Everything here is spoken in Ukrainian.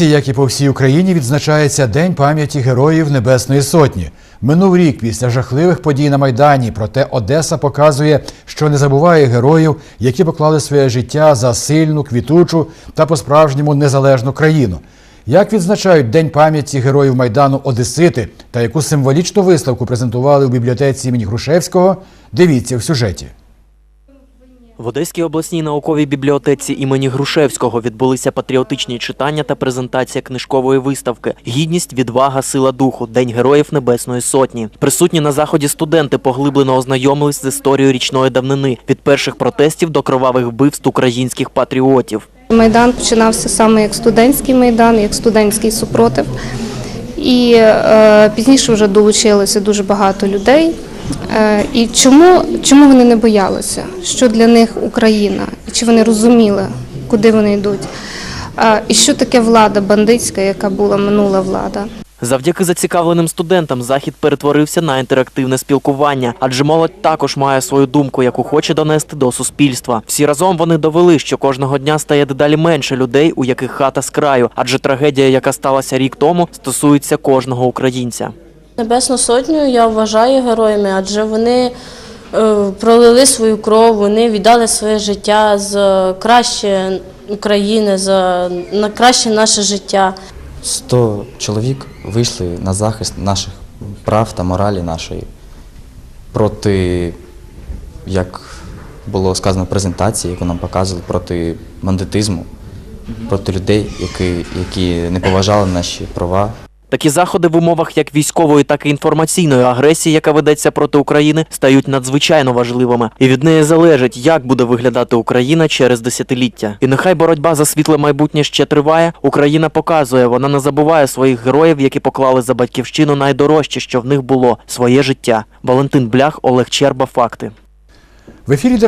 Як і по всій Україні, відзначається День пам'яті героїв Небесної Сотні. Минув рік після жахливих подій на Майдані, проте Одеса показує, що не забуває героїв, які поклали своє життя за сильну, квітучу та по-справжньому незалежну країну. Як відзначають День пам'яті героїв Майдану Одесити та яку символічну виставку презентували у бібліотеці імені Грушевського, дивіться в сюжеті. В Одеській обласній науковій бібліотеці імені Грушевського відбулися патріотичні читання та презентація книжкової виставки Гідність, відвага, сила духу День Героїв Небесної Сотні. Присутні на заході студенти поглиблено ознайомились з історією річної давнини від перших протестів до кровавих вбивств українських патріотів. Майдан починався саме як студентський майдан, як студентський супротив. І е, пізніше вже долучилося дуже багато людей. Е, і чому, чому вони не боялися? Що для них Україна? І чи вони розуміли, куди вони йдуть? Е, і що таке влада бандитська, яка була минула влада? Завдяки зацікавленим студентам захід перетворився на інтерактивне спілкування, адже молодь також має свою думку, яку хоче донести до суспільства. Всі разом вони довели, що кожного дня стає дедалі менше людей, у яких хата з краю, адже трагедія, яка сталася рік тому, стосується кожного українця. Небесну сотню я вважаю героями, адже вони е, пролили свою кров, вони віддали своє життя за краще України, за на краще наше життя. 100 чоловік вийшли на захист наших прав та моралі нашої проти, як було сказано в презентації, яку нам показували, проти бандитизму, проти людей, які, які не поважали наші права. Такі заходи в умовах як військової, так і інформаційної агресії, яка ведеться проти України, стають надзвичайно важливими, і від неї залежить, як буде виглядати Україна через десятиліття. І нехай боротьба за світле майбутнє ще триває. Україна показує, вона не забуває своїх героїв, які поклали за батьківщину найдорожче, що в них було своє життя. Валентин Блях, Олег Черба. Факти. В ефірі державної